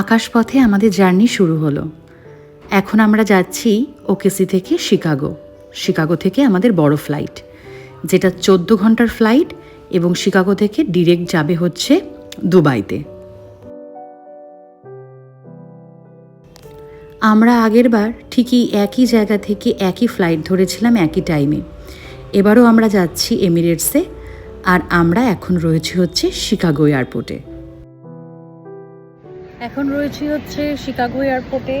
আকাশপথে আমাদের জার্নি শুরু হলো। এখন আমরা যাচ্ছি ওকেসি থেকে শিকাগো। শিকাগো থেকে আমাদের বড় ফ্লাইট, যেটা চোদ্দ ঘণ্টার ফ্লাইট এবং শিকাগো থেকে ডিরেক্ট যাবে হচ্ছে দুবাইতে। আমরা আগেরবার ঠিকই একই জায়গা থেকে একই ফ্লাইট ধরেছিলাম একই টাইমে। এবারও আমরা যাচ্ছি এমিরেটসে, আর আমরা এখন রয়েছি হচ্ছে শিকাগো এয়ারপোর্টে। এখন রয়েছি হচ্ছে শিকাগো এয়ারপোর্টে।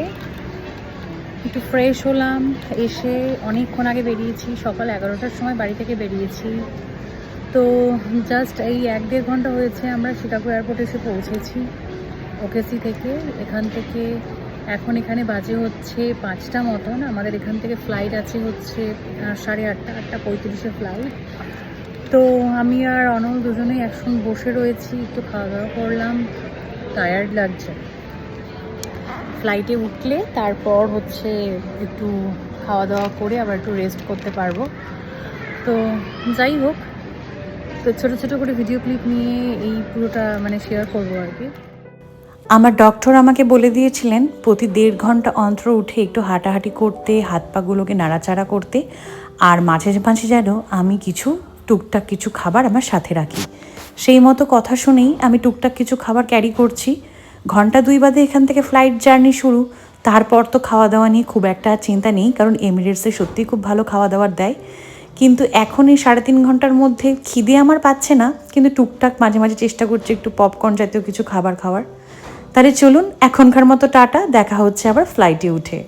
একটু ফ্রেশ হলাম, এসে অনেকক্ষণ আগে বেরিয়েছি, সকাল এগারোটার সময় বাড়ি থেকে বেরিয়েছি। তো জাস্ট এই এক দেড় ঘণ্টা হয়েছে আমরা শিকাগো এয়ারপোর্টে এসে পৌঁছেছি ওকেসি থেকে। এখান থেকে এখন এখানে বাজে হচ্ছে পাঁচটা মতন। আমাদের এখান থেকে ফ্লাইট আছে হচ্ছে সাড়ে আটটা আটটা পঁয়ত্রিশে ফ্লাইট তো আমি আর অনল দুজনেই একসঙ্গে বসে রয়েছি, একটু খাওয়া দাওয়া করলাম। টায়ার্ড লাগছে। ফ্লাইটে উঠলে তারপর হচ্ছে একটু খাওয়া দাওয়া করে আবার একটু রেস্ট করতে পারব। তো যাই হোক, তো ছোটো ছোটো করে ভিডিও ক্লিপ নিয়ে এই পুরোটা মানে শেয়ার করব আর কি। আমার ডক্টর আমাকে বলে দিয়েছিলেন, প্রতি দেড় ঘণ্টা অন্তর উঠে একটু হাঁটাহাঁটি করতে হাত পাগুলোকে নাড়াচাড়া করতে, আর মাঝে মাঝে যেন আমি কিছু টুকটাক কিছু খাবার আমার সাথে রাখি। সেই মতো কথা শুনেই আমি টুকটাক কিছু খাবার ক্যারি করছি। ঘণ্টা দুই বাদে এখান থেকে ফ্লাইট জার্নি শুরু। তারপর তো খাওয়া দাওয়া নিয়ে খুব একটা চিন্তা নেই, কারণ এমিরেটসে সত্যিই খুব ভালো খাওয়া দাওয়ার দেয়। কিন্তু এখন এই সাড়ে তিন ঘণ্টার মধ্যে খিদে আমার পাচ্ছে না, কিন্তু টুকটাক মাঝে মাঝে চেষ্টা করছি একটু পপকর্ন জাতীয় কিছু খাবার খাওয়ার। তাহলে চলুন এখনকার মতো টাটা, দেখা হচ্ছে আবার ফ্লাইটে উঠে।